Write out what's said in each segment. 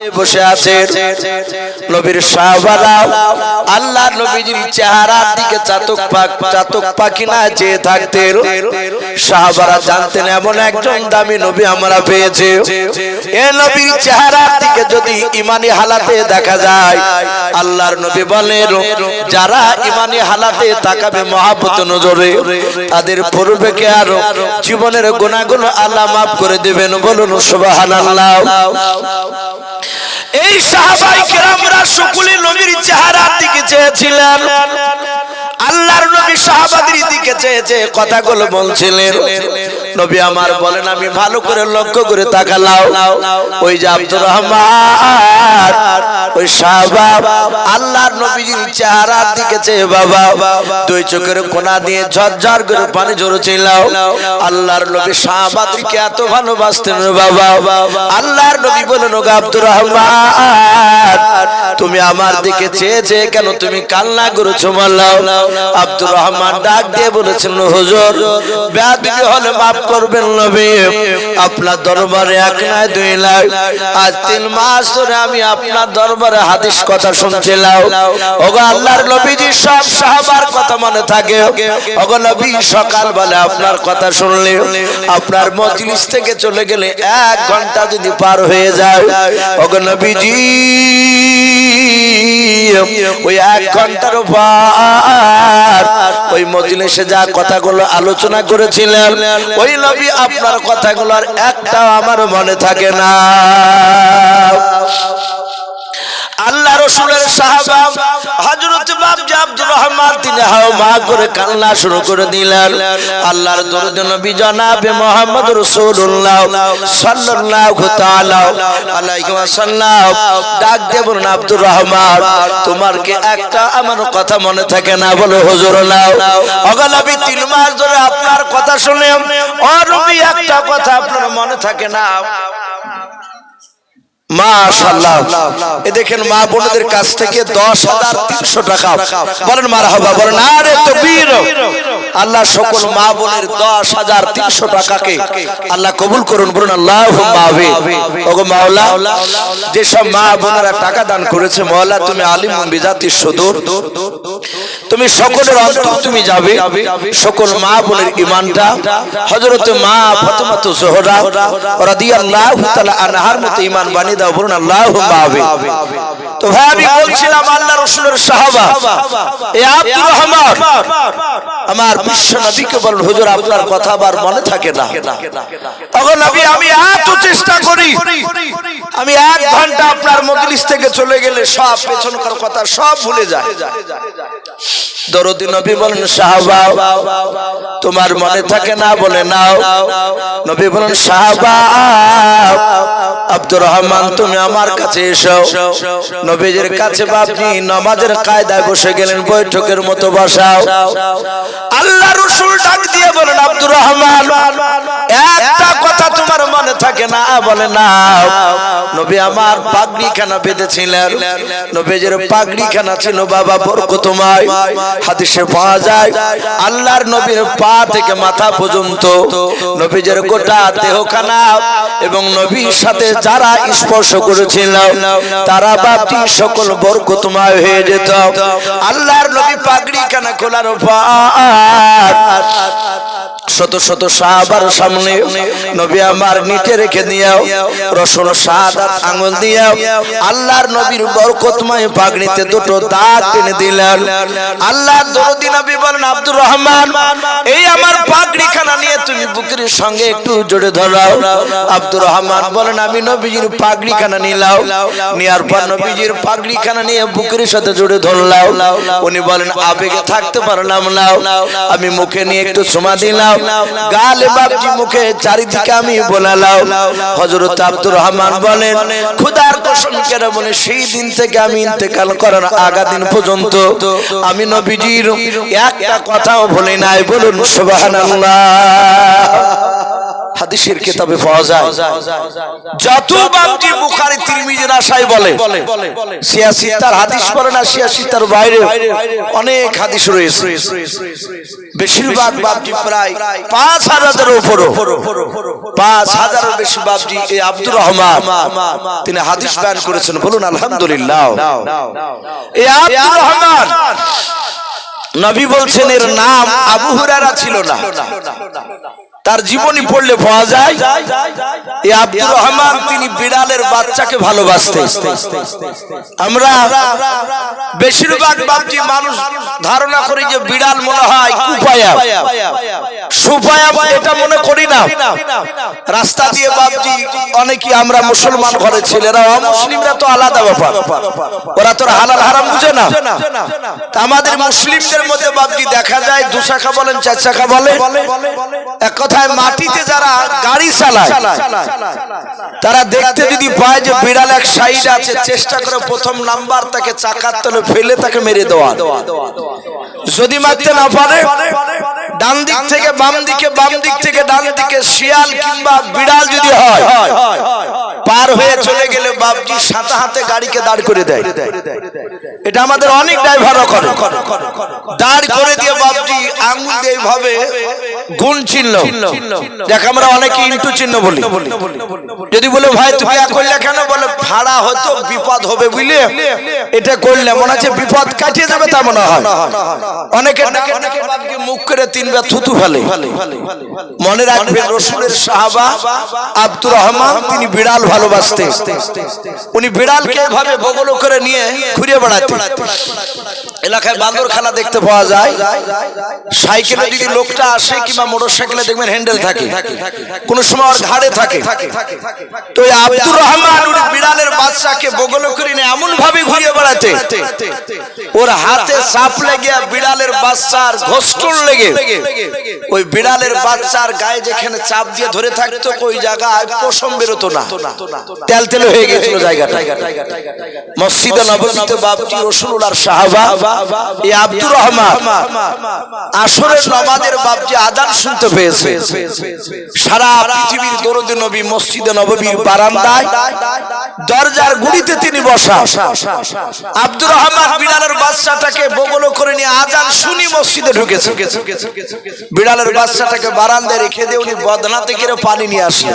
বসে আছে নবীর সাহাবারা আল্লাহ নবীজির চেহারার দিকে চাতক পাক চাতক পাখি না চেয়ে জানতেন এমন একজন দামি নবী আমরা এ নবীর চেহারার দিকে যদি ইমানি হালাতে দেখা যায়, আল্লাহর নবী বলেন, যারা ইমানি হালাতে তাকাবে মহাব্বত নজরে, তাদের জীবনের গুণাগুণ আল্লাহ মাফ করে দেবেন বলুন এই সাহাবাই কেরামরা সকলে নবীর চেহারার দিকে চেয়েছিলেন। আল্লাহর নবী সাহাবাদের দিকে চেয়ে চেয়ে কথাগুলো বলছিলেন। নবী আমার বলেন, আমি ভালো করে লক্ষ্য করে তাকালাও। ওই যে আব্দুর রহমান, ওই সাহাবা আল্লাহর নবীজির চেহারার দিকে চেয়ে বাবা, দুই চোখের কোনা দিয়ে ঝরঝর করে পানি ঝরছিল আল্লাহর নবী সাহাবাদেরকে এত ভালোবাসতেন বাবা। আল্লাহর নবী বলেন, ওগো আব্দুর রহমান, তুমি আমার দিকে চেয়ে চেয়ে কেন তুমি কান্না করেছ মাল্লাও আব্দুর রহমান ডাক দিয়ে বলেছেন, হুজুর, বেয়াদবি হলে মাফ করবেন নবী। আপনার দরবারে এক দুই লাখ আজ তিন মাস ধরে আমি আপনার দরবারে হাদিস কথা শুনছিলাম। ওগো আল্লাহর নবীজি সব সাহাবার কথা মনে থাকে। ওগো নবী সকাল আপনার কথা শুনলে, আপনার মজলিস থেকে চলে গেলে এক ঘণ্টা যদি পার হয়ে যায়। ওগো নবীজি ওই এক ঘণ্টার উপর ওই মজলিসে যা কথাগুলো আলোচনা করেছিলেন, ওই লবি আপনার কথাগুলোর একটাও আমার মনে থাকে না। আল্লাহ রসুলের সাহাবা হাও মা করে শুরু করে আল্লাহর মুহাম্মদ তোমার একটা আমার কথা মনে থাকে না? বলো, হুজুর, নাও। অগলাবি তিন মাস ধরে আপনার কথা শুনে একটা কথা আপনার মনে থাকে না। মাশাআল্লাহ। এ দেখেন মা বোনদের কাছ থেকে দশ হাজার তিনশো টাকা। বলেন মার হবা বলেন আরে তো বীর আল্লাহ সকল মা বোনের দশ হাজার তিনশো টাকাকে আল্লাহ কবুল করুন বলুন আল্লাহ ওগো মাওলা যেসব মা বোনেরা টাকা দান করেছে মাওলা তুমি আলিম বিজাতির সদর। তুমি সকলের অন্তর তুমি যাবে সকল মা বোনের ইমানটা হযরত মা ফাতেমাতু জোহরা রাদিয়াল্লাহু তাআলা আনহার মতো ঈমান বানিয়ে দাও, বলুন আমিন। তো ভাই, আমি বলছিলাম আল্লাহ রাসূলের সাহাবা, এ আব্দুর রহমান। আমার বিশ্ব নবীকে বলুন, হুজুর, আপনার কথা আবার মনে থাকে না। তখন নবী, আমি এত চেষ্টা করি, আমি এক ঘণ্টা আপনার মজলিস থেকে চলে গেলে সব পেছনকার কথা সব ভুলে যায়। তোমার মনে থাকে না বলে নাও। নবী বলেন, সাহাবা, আব্দুর রহমান, তুমি আমার কাছে এসো। নবীজির কাছে আপনি নামাজের কায়দায় বসে গেলেন, বৈঠকের মতো বসাও। আল্লাহ রসুল ডাক দিয়ে বলেন, আব্দুর রহমান, একটা কথা তোমার মনে থাকে না বলে না নবী আমার পাগড়ি খানা বেঁধেছিলেন। নবীজির পাগড়ি খানা ছিল, বাবা বরকতময় হাদিসে পাওয়া যায়, আল্লাহর নবীর পা থেকে মাথা পর্যন্ত নবীজের গোটা দেহখানা এবং নবীর সাথে যারা স্পর্শ করেছিল, তারা বাপটি সকল বরকতময় হয়ে যেত। আল্লাহর নবী পাগড়ি খানা খোলার পর শত শত সাহাবার সামনে নবী আমার নিচে রেখে দিয়াও, রসুন সাদাত আঙুল দিয়াও। আল্লাহর নবীর বরকতময় পাগড়িতে দুটো দাগ টেনে দিলেন। আল্লাহর দরদি নবী বলেন, আব্দুর রহমান, এই আমার পাগড়িখানা নিয়ে তুমি বুকের সঙ্গে একটু জোরে ধরাও। আব্দুর রহমান বলেন, আমি নবীজির পাগড়ি খানা নিলাও নেওয়ার পর নবীজির পাগড়ি খানা নিয়ে বুকের সাথে জোরে ধরলাও উনি বলেন, আবেগে থাকতে পারলাম না। আমি মুখে নিয়ে একটু সমা দিলাম। গালে বাপজি মুখে চারিদিকে আমি বোলালাও হজরত আব্দুর রহমান বলেন, খুদার কসম কেন বলে, সেই দিন থেকে আমি ইন্তেকাল করার আগা দিন পর্যন্ত আমি নবীজির একটা কথাও বলে নাই। বলুন, সুবহানাল্লাহ। হাদিসের কিতাবে পাওয়া যায়। যত বামজি বুখারী তিরমিজি নাসাই বলে সিয়াসি তার হাদিস পড়ে না সিয়াসি তার বাইরে অনেক হাদিস রয়েছে। বেশিরভাগ বাবজি প্রায় পাঁচ হাজারের উপরও। পাঁচ হাজারের বেশি বাবজি এই আব্দুর রহমান, তিনি হাদিস বয়ান করেছেন। বলুন, আলহামদুলিল্লাহ। এই আব্দুর রহমান, নবী বলছেন, এর নাম আবু হুরারা ছিল না। তার জীবনী পড়লে পাওয়া যায়। এই আব্দুর রহমান তিনি বিড়ালের বাচ্চাকে ভালোবাসতেন। আমরা বেশিরভাগ বাপজি মানুষ ধারণা করি যে বিড়াল মনে হয় কুপায়া। সুপায়া এটা মনে করি না। রাস্তা দিয়ে বাপজি অনেকে আমরা মুসলমান ঘরের ছেলেরা, অমুসলিমরা তো আলাদা ব্যাপার। ওরা তো হালাল হারাম বুঝে না। আমাদের মুসলিমদের মধ্যে বাপজি দেখা যায় দু শাখা বলেন চার শাখা বলে। এক কথায় মাটিতে যারা গাড়ি চালায় তারা দেখতে যদি পায় যে বিড়াল এক সাইড আছে, চেষ্টা করে প্রথম নাম্বার তাকে চাকার তলে ফেলে তাকে মেরে দেওয়া যদি মারতে না পারে, ডান দিক থেকে বাম দিকে, বাম দিক থেকে ডান দিকে, শিয়াল কিংবা বিড়াল যদি হয়, পার হয়ে চলে গেলে বাপজি সাঁতা হাতে গাড়িকে দাঁড় করে দেয়। এটা আমাদের অনেক ড্রাইভারও করে। দাঁড় করে দিয়ে বাপজি আঙুল দিয়ে এইভাবে গুণ চিহ্ন দেখ, আমরা অনেকে ইন্টু চিহ্ন বলি। যদি বলে, ভাই, তুমি করলে কেন? বলে, ভাড়া হতো বিপদ হবে বুঝলে? এটা করলে মনে হচ্ছে বিপদ কাটিয়ে যাবে তা মনে হয়। অনেকে মুখ করে তিনবার থুতু ফেলে। মনে রাখবে রসুলের সাহাবা আব্দুর রহমান, তিনি বিড়াল ভালোবাসতেন। উনি বিড়ালকে এভাবে বগল করে নিয়ে ঘুরে এলাকায় বান্দর খেলা দেখতে পাওয়া যায়। সাইকেলে যদি লোকটা আসে কিংবা মোটর সাইকেলে দেখবেন হ্যান্ডেল থাকে। কোন সময় ওর ঘাড়ে থাকে। তো আব্দুর রহমান বিড়ালের বাচ্চাকে করে নিয়ে এমন ভাবে ঘুরিয়ে বেড়াতে। ওর হাতে লেগে বিড়ালের বাচ্চার ঘোষ্টন লেগে। ওই বিড়ালের বাচ্চার গায়ে যেখানে চাপ দিয়ে ধরে থাকতো ওই জায়গায় পশম বেরোতো না। তেল তেল হয়ে গেছিল জায়গাটা। মসজিদে নববীতে রসুলুল্লাহর সাহাবা, এই আব্দুর রহমান নমাজের বাপজি আজান শুনতে পেয়েছে। সারা পৃথিবীর নবী মসজিদে বারান্দায় দরজার গুড়িতে তিনি বসা। আব্দুর রহমান বিড়ালের বাচ্চাটাকে বগল করে নিয়ে আজান শুনি মসজিদে ঢুকেছে। বিড়ালের বাচ্চাটাকে বারান্দায় রেখে দিয়ে উনি বদনা থেকে পানি নিয়ে আসি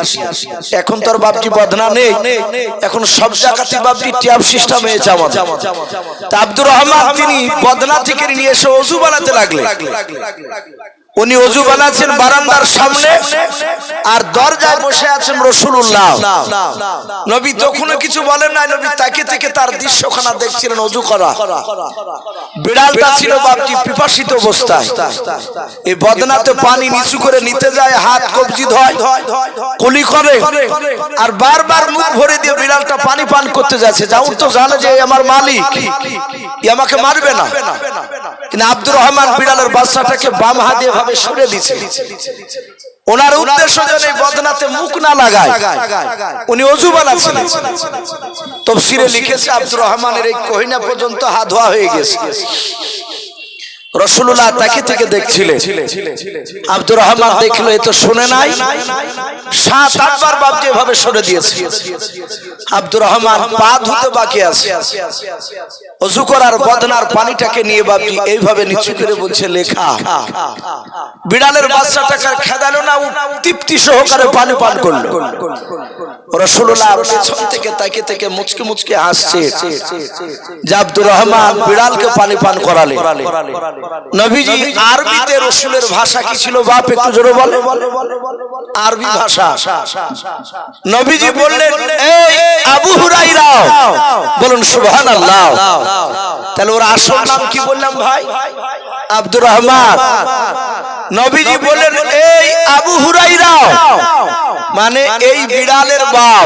এখন তোর বাপটি বদনা নেই? এখন সব জায়গাতে বাপজি ট্যাপ সিস্টেম হয়েছে আমাদের। তা আব্দুর রহমান তিনি বদলা থেকে নিয়ে এসে অজু বানাতে লাগলেন। উনি অজু বানাচ্ছেন বারান্দার সামনে আর দরজায় বসে আছেন রসুল্লাহ। নবী তখনও কিছু বলেন না নবী তাকে থেকে তার দৃশ্যখানা দেখছিলেন অজু করা। বিড়ালটা ছিল বাপজি পিপাসিত অবস্থায়। এই বদনাতে পানি নিচু করে নিতে যায় হাত কবজি ধয় কুলি করে। আর বারবার মুখ ভরে দিয়ে বিড়ালটা পানি পান করতে যাচ্ছে। যাউর তো জানে যে আমার মালিক। আমাকে মারবে না। কিন্তু আব্দুর রহমান বিড়ালের বাচ্চাটাকে বাম হাতে ভাবে সরে দিছে ওনার উদ্দেশ্য যেন এই বদনাতে মুখ না লাগায়। উনি তফসিরে লিখেছে, আব্দুর রহমানের এই কহিনা পর্যন্ত হাত ধোয়া হয়ে গেছে। রসুল্লাহ তাকে থেকে দেখছিলেন। আব্দুর রহমান দেখল, এ তো শুনে নাই। সাত আটবার সরে দিয়েছে। আব্দুর রহমান পা ধুতে বাকি আছে। অজু করার বদনার পানিটাকে নিয়ে বাপজি এইভাবে নিচু করে বলছে, লেখা। বিড়ালের আর খেদালো না তৃপ্তি সহকারে পানি পান করল। রসুল্লাহ পেছন থেকে তাকে থেকে মুচকে মুচকে হাসছে। যে রহমান বিড়ালকে পানি পান করালে। নবীজি আরবিতে রসুলের ভাষা কি ছিল বাপ, একটু জোরে বলে। আরবি ভাষা। নবীজি বললেন, এই আবু হুরাইরা বলুন, সুবহানাল্লাহ। তাহলে ওর আসল নাম কি বললাম ভাই? আব্দুর রহমান। নবীজি বললেন এই আবু হুরাইরা মানে এই বিড়ালের বাপ।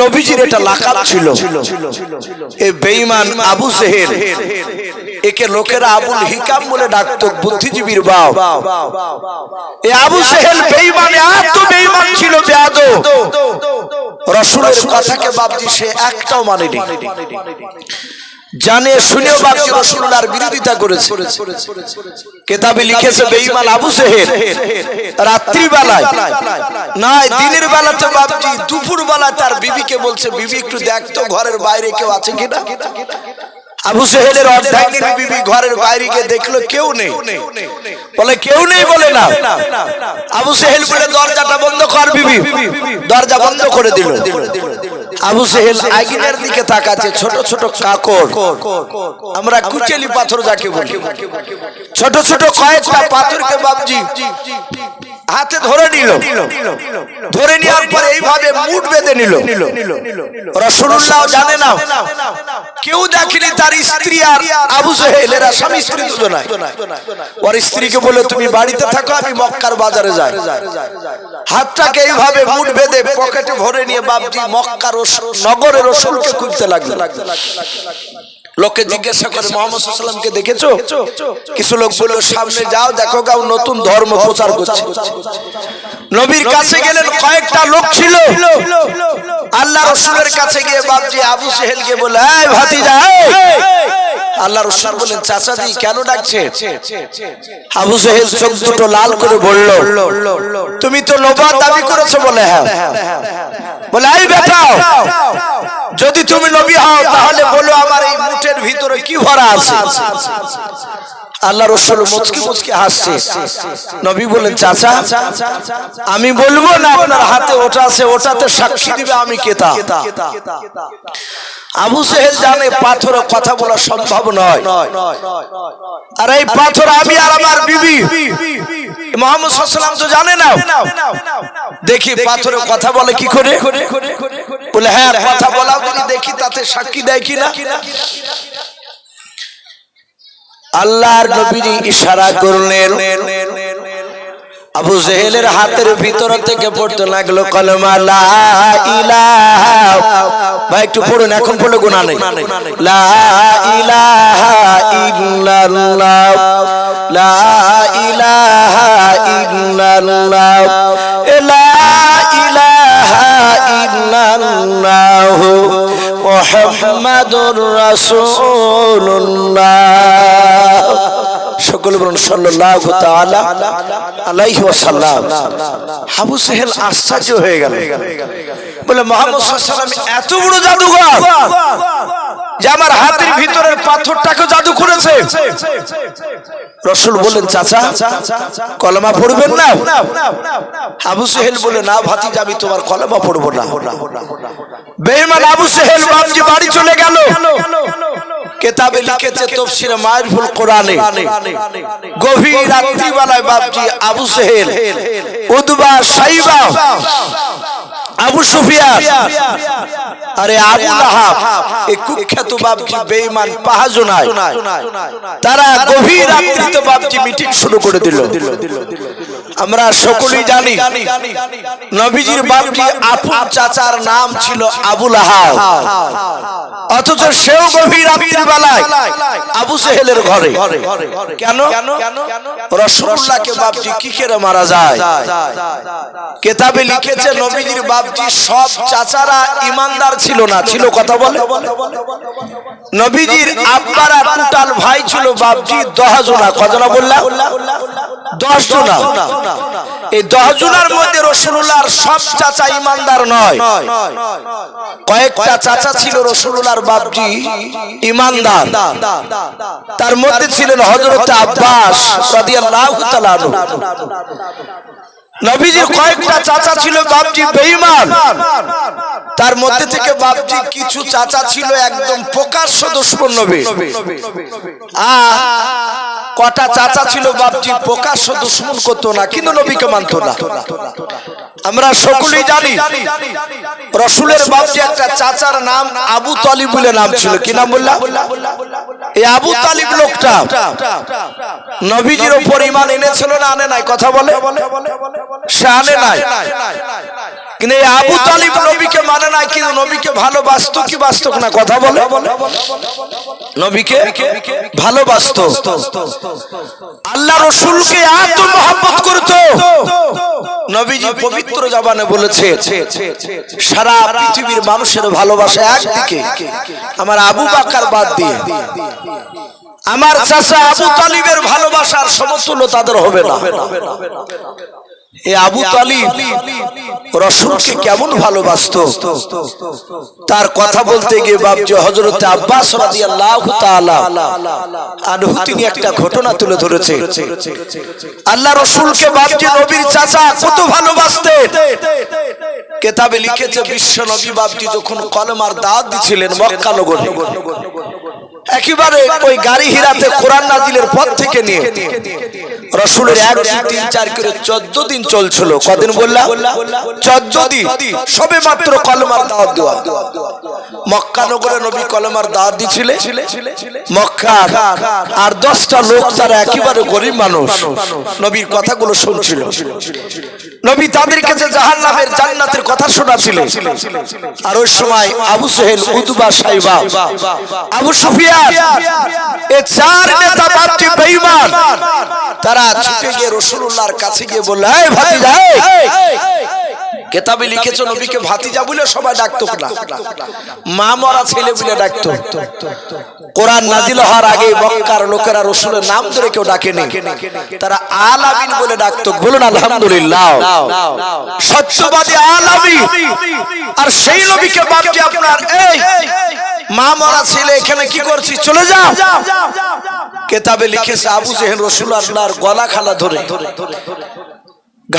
নবীজির এটা লাকাব ছিল। এই বেঈমান আবু সেহেল। একে লোকেরা আবুল হিকাম বলে ডাকতো বুদ্ধিজীবীর বাপ। এ আবু সেহেল বেঈমান এত বেঈমান ছিল বেয়াদ রসুলের কথাকে বাপজি সে একটাও মানেনি। জানে শুনেও বাপজি রসুল্লাহর বিরোধিতা করেছে। কেতাবে লিখেছে, বেঈমান আবু সেহেল, রাত্রিবেলায়, নাই, দিনের বেলাতে বাপজি দুপুর বেলায় তার বিবিকে বলছে, বিবি, একটু দেখতো ঘরের বাইরে কেউ আছে কিনা? আবু সেহেলের অর্ধাঙ্গিনী বিবি ঘরের বাইরে গিয়ে দেখল, কেউ নেই। বলে, কেউ নেই বলে না। আবু সেহেল বলে, দরজাটা বন্ধ কর বিবি। দরজা বন্ধ করে দিল। আবু সেহেল আইগিনের দিকে তাকাচ্ছে ছোট ছোট কাকর। আমরা কুচেলি পাথর যাকে বলি। ছোট ছোট কয়েকটা পাথরকে বাবজি হাতে ধরে নিল। ধরে নেওয়ার পরে এইভাবে মুঠ বেঁধে নিল। রসুল্লাহ জানে না। কেউ দেখেনি তার স্ত্রী আর আবু সেহেল এরা স্বামী স্ত্রী দুজনায় ওর স্ত্রীকে বলে, তুমি বাড়িতে থাকো, আমি মক্কার বাজারে যাই। হাতটাকে এইভাবে মুঠ বেঁধে পকেটে ভরে নিয়ে বাবজি মক্কার নগরের রসুলকে খুঁজতে লাগল। লোকে জিজ্ঞাসা করে মোহাম্মদ সাল্লামকে দেখেছ? কিছু লোক বলল, সামনে যাও, দেখো গাও নতুন ধর্ম প্রচার করছে। নবীর কাছে গেলেন, কয়েকটা লোক ছিল। আল্লাহ রসুলের কাছে গিয়ে বাপজি আবু সেহেলকে বলে ভাতিজা, এই!" আল্লাহ রসুল বলেন চাচাজি কেন ডাকছে? আবু সেহেল চোখ দুটো লাল করে বলল তুমি তো লোবা দাবি করেছ বলে হ্যাঁ? বলে এই বেটাও যদি তুমি নবী হও তাহলে বলো আমার এই মুঠের ভিতরে কি ভরা আছে? আল্লাহ রসুল মুচকি মুচকি হাসছে। নবী বলেন চাচা, আমি বলব না আপনার হাতে ওটা আছে, ওটাতে সাক্ষী দিবে আমি কেতা। আবু সেহেল জানে পাথর কথা বলা সম্ভব নয়। আর এই পাথর আমি আর আমার বিবি মোহাম্মদ সাল্লাম তো জানে না। দেখি পাথরে কথা বলে কি করে? বলে হ্যাঁ কথা বলা দেখি তাতে সাক্ষী দেয় কিনা? আল্লাহর নবীজি ইশারা করলেন। আবু জেহেলের হাতের ভিতর থেকে পড়তে লাগল কলমা, লা ইলাহা ভাই, একটু পড়ুন, এখন পড়লে গুণা নেই। লা ইলাহা ইল্লাল্লাহ লা ইলাহা ইল্লাল্লাহ লা ইলাহা ইল্লাল্লাহ মুহাম্মাদুর রাসূলুল্লাহ সকল বলুন, সাল্লাল্লাহু তাআলা আলাইহি ওয়াসাল্লাম। আবু সেহেল আশ্চর্য হয়ে গেল। বলে, মুহাম্মদ সাল্লাল্লাহু এত বড় জাদুঘর যে আমার হাতের ভিতরের পাথরটাকে জাদু করেছে। রসুল বললেন, চাচা, কলমা পড়বেন না? আবু সেহেল বলে, না ভাতিজা, আমি তোমার কলমা পড়ব না। বেঈমান আবু সেহেল বাপজি বাড়ি চলে গেল। কেতাবে লিখেছে তফসিরে মারফুল কোরআনে। গভীর রাত্রিবেলায় বাপজি আবু সেহেল উদবা সাইবা, আবু সুফিয়ান, আরে আবু লাহাব, এই কুখ্যাত বাপজি বেঈমান পাহাজনায়, তারা গভীর রাত্রিতে বাপজি মিটিং শুরু করে দিল। আমরা সকলেই জানি নবীজির বাপজি আপন চাচার নাম ছিল আবু লাহাব অথচ সেও গভীর রাত্রিবেলায় আবু সেহেলের ঘরে। কেন? রসুল্লাহকে বাপজি কি করে মারা যায়। কেতাবে লিখেছে নবীজির বাপজি সব চাচারা ইমানদার ছিল না। ছিল কথা বলে? নবীজির আব্বারা টোটাল ভাই ছিল বাপজি দশ জনা কজনা বললাম দশ জনা এই দশ জনার মধ্যে রসুল্লাহর সব চাচা ইমানদার নয়। কয়েকটা চাচা ছিল রসুল্লাহর বাপজি ইমানদার। তার মধ্যে ছিলেন হজরত আব্বাস রাদিয়াল্লাহু তাআলা। নবীজির কয়েকটা চাচা ছিল বাপজি বেঈমান। তার মধ্যে থেকে বাপজি কিছু চাচা ছিল একদম প্রকাশ্য দুশ্মন নবী। আর কটা চাচা ছিল বাপজি প্রকাশ্য দুশ্মন করতো না, কিন্তু নবীকে মানতো না। আমরা সকলেই জানি, রসুলের বাপজি একটা চাচার নাম আবু তালিব বলে নাম ছিল। কি নাম বললাম? এই আবু তালিব লোকটা নবীজির ওপর ইমান এনেছিল না আনে নাই? কথা বলে। সে আনে নাই। কিন্তু এই আবু তালিব নবীকে মানে না কিন্তু নবীকে ভালোবাসতো কি বাসত না কথা বলে। নবীকে ভালোবাসত। আল্লাহ রসুলকে এত মহব্বত করতো। নবীজি পবিত্র জবানে বলেছে, সারা পৃথিবীর মানুষের ভালোবাসা একদিকে, আমার আবু বাকার বাদ দিয়ে। আমার চাষা আবু তালিবের ভালোবাসার সমতুল্য তাদের হবে না। এ আবু তালিব রসুলকে কেমন ভালোবাসতো? তার কথা বলতে গিয়ে বাবজি হজরতে আব্বাস আনহু তিনি একটা ঘটনা তুলে ধরেছে। আল্লাহ রসুলকে বাবজি নবীর চাচা কত ভালোবাসতেন। কেতাবে লিখেছে বিশ্ব নবী বাবজি যখন কলমার দাঁত দিছিলেন মক্কা নগরে। একেবারে ওই গাড়ি হিরাতে কোরআন নাজিলের পর থেকে নিয়ে। রসুলের এক তিন, চার করে চোদ্দ দিন চলছিল। কদিন বললাম? চোদ্দ দিন। সবে মাত্র কলমার দাওয়াত দেওয়া। মক্কা নগরে নবী কলমার দাওয়াত দিছিলে? মক্কা আর দশটা লোক যারা একেবারে গরিব মানুষ, নবীর কথাগুলো শুনছিল। নবী তাদের কাছে জাহান নামের জান্নাতের কথা শোনাছিলেন। আর ওই সময় আবু সোহেল উদবা সাইবা। আবু সুফিয়ান, এ চার নেতা বাপটি বেঈমান, তারা ছুটে গিয়ে রসুল্লাহর কাছে গিয়ে বলল, এই ভাতিজা কেতাবে লিখেছো নবীকে ভাতিজা বলে সবাই ডাকতো না। মা মরা ছেলে বলে ডাকতো। কোরআন নাজিল হওয়ার আগে মক্কার লোকেরা রসুলের নাম ধরে কেউ ডাকেনি। তারা আলামিন বলে ডাকতো, বলুন আলহামদুলিল্লাহ। সত্যবাদী আলামিন আর সেই নবীকে বাপটি আপনার, এই, মা মরা ছেলে, এখানে কি করছিস? চলে যাও কেতাবে লিখেছে, আবু জেহেল রসুল আল্লাহর গলা খালা ধরে।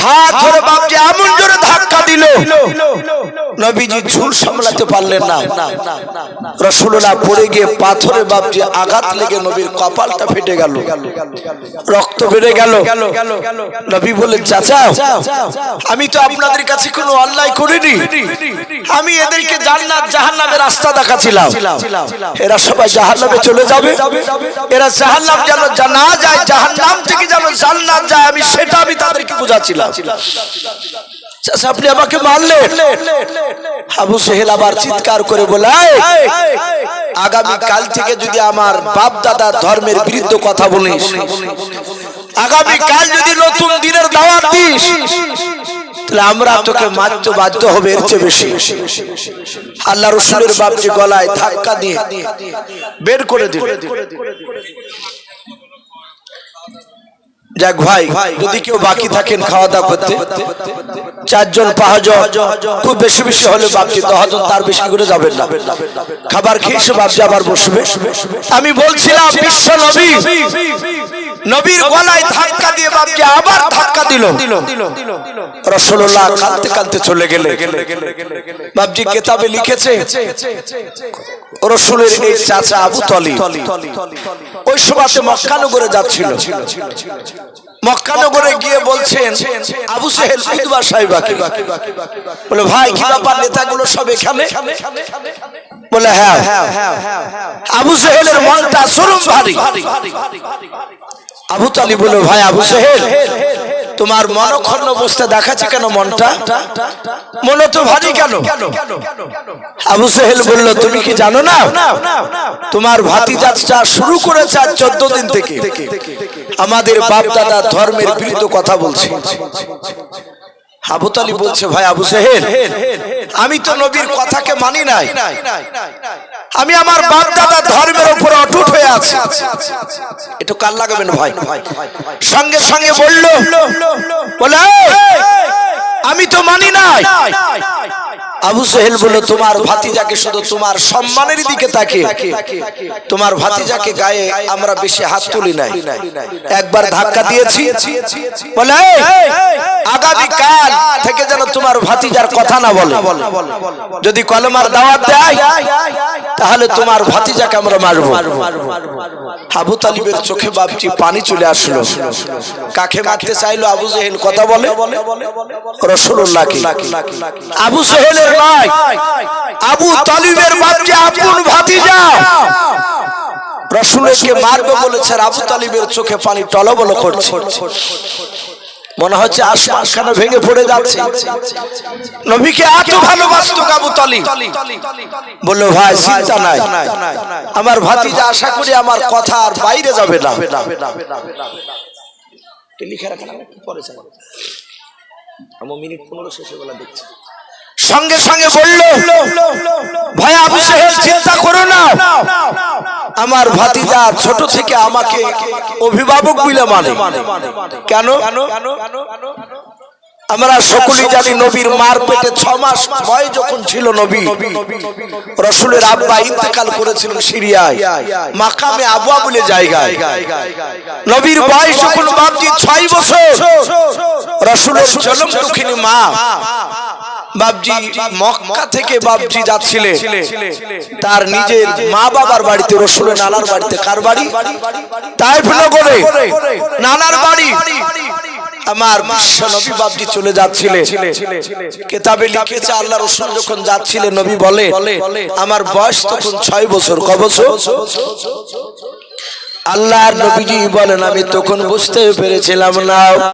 ঘাট ধরে বাপকে এমন জোরে ধাক্কা দিল? নবীজি ঝুল সামলাতে পারলেন না। রসুল্লাহ পড়ে গিয়ে পাথরে বাপজি আঘাত লেগে নবীর কপালটা ফেটে গেল। রক্ত বেড়ে গেল। নবী বললেন চাচা আমি তো আপনাদের কাছে কোনো অন্যায় করিনি। আমি এদেরকে জান্নাত জাহান্নামের রাস্তা দেখাচ্ছিলাম। এরা সবাই জাহান্নামে চলে যাবে। এরা জাহান্নাম যেন না যায় জাহান্নাম থেকে যেন জান্নাত যায় আমি সেটা আমি তাদেরকে বোঝাচ্ছিলাম। আপনি আমাকে মারলেন। আবু সেহেল আবার চিৎকার করে আগামী কাল থেকে যদি আমার বাপ দাদা ধর্মের বিরুদ্ধে কথা বলিস, আগামী কাল যদি নতুন দিনের দাওয়াত দিস, তাহলে আমরা তোকে মারতে বাধ্য হবে এর চেয়ে বেশি। আল্লাহ রসুলের গলায় ধাক্কা দিয়ে বের করে দিল যাক ভাই, যদি কেউ বাকি থাকেন খাওয়া দাওয়া করতে। চারজন পাঁচজন, খুব বেশি বেশি হলে বাপজি দশজন তার বেশি করে যাবেন না। খাবার খেয়ে বাপজি আবার বসবে। আমি বলছিলাম, বিশ্ব নবী। নবীর গলায় ধাক্কা দিয়ে বাপজি আবার ধাক্কা দিল রসল্লাহ কাঁদতে কাঁদতে চলে গেলে বাপজি কেতাবে লিখেছে রসুলের এই চাচা আবু তলি ওই সময়তে মক্কানগরে যাচ্ছিল মক্কানগরে গিয়ে বলছেন আবু সেহেল উদ্বা সাহেবাকে বলে ভাই কি ব্যাপার নেতাগুলো সব এখানে বলে হ্যাঁ আবু সেহেলের মনটা সরম ভারী আবু তালি বলল ভাই আবু সোহেল, তোমার মনক্ষণ অবস্থা দেখাচ্ছে কেন মনটা? মন তো ভারী কেন? আবু সেহেল বলল, তুমি কি জানো না? তোমার ভাতিজাতটা শুরু করেছে আজ চোদ্দ দিন থেকে। আমাদের বাপ দাদা ধর্মের বিরুদ্ধে কথা বলছে। আবু তালি বলছে ভাই আবু সেহেল আমি তো নবীর কথাকে মানি নাই। আমি আমার বাপ দাদা ধর্মের উপর অটুট হয়ে আছি। একটু কাল লাগাবেন ভাই? সঙ্গে সঙ্গে বলল বলে আমি তো মানি নাই। আবু সোহেল বলল তোমার ভাতিজাকে শুধু তোমার সম্মানের দিকে তাকে তোমার ভাতিজাকে গায়ে আমরা বেশি হাত তুলি নাই। একবার ধাক্কা দিয়েছি। বলে "এই, আগামী কাল থেকে যেন তোমার ভাতিজার কথা না বলে। যদি কলমার দাওয়াত দেয় তাহলে তোমার ভাতিজাকে আমরা মারবো। আবু তালিবের চোখে বাপটি পানি চলে আসলো। কাকে মারতে চাইলো আবু জেহেল কথা বলে? রসুল্লাহকে আবু সোহেলের নয় আবু তালিবের বাপটি আপন ভাতিজা। রসুলকে মারবে বলেছে আবু তালিবের চোখে পানি টলবল করছে। মনে হচ্ছে আসমান খানা ভেঙে পড়ে যাচ্ছে? নবীকে এত ভালোবাসতো কাবু তলি। বলল, ভাই, চিন্তা নাই। আমার ভাতিজা আশা করি আমার কথা আর বাইরে যাবে না। সঙ্গে সঙ্গে বলল, ভাই, আবু সাহেব চিন্তা করো না। আমার ভাতিজা ছোট থেকে আমাকে অভিভাবক বলে মানে। কেন? আমরা সকলেই জানি নবীর মার পেটে ছ মাস ভয় যখন ছিল নবী। রসুলের আব্বা ইন্তেকাল করেছিলেন সিরিয়ায়, মাকামে আবুয়া বলে জায়গায়। নবীর বয়স যখন বাপজি ছয় বছর, রসুলের জনম দুঃখিনী মা বাপজি মক্কা থেকে বাপজি যাচ্ছিলেন তার নিজের মা বাবার বাড়িতে রসুলের নানার বাড়িতে কার বাড়ি? তাইফ নগরে। নানার বাড়ি। আমার নবী বাপজি চলে যাচ্ছিলেন কেতাবে লিখেছে আল্লাহ রসুল যখন যাচ্ছিলেন নবী বলে আমার বয়স তখন ছয় বছর ক বছর। আল্লাহর নবীজি বলেন আমি তখন বুঝতে পেরেছিলাম না।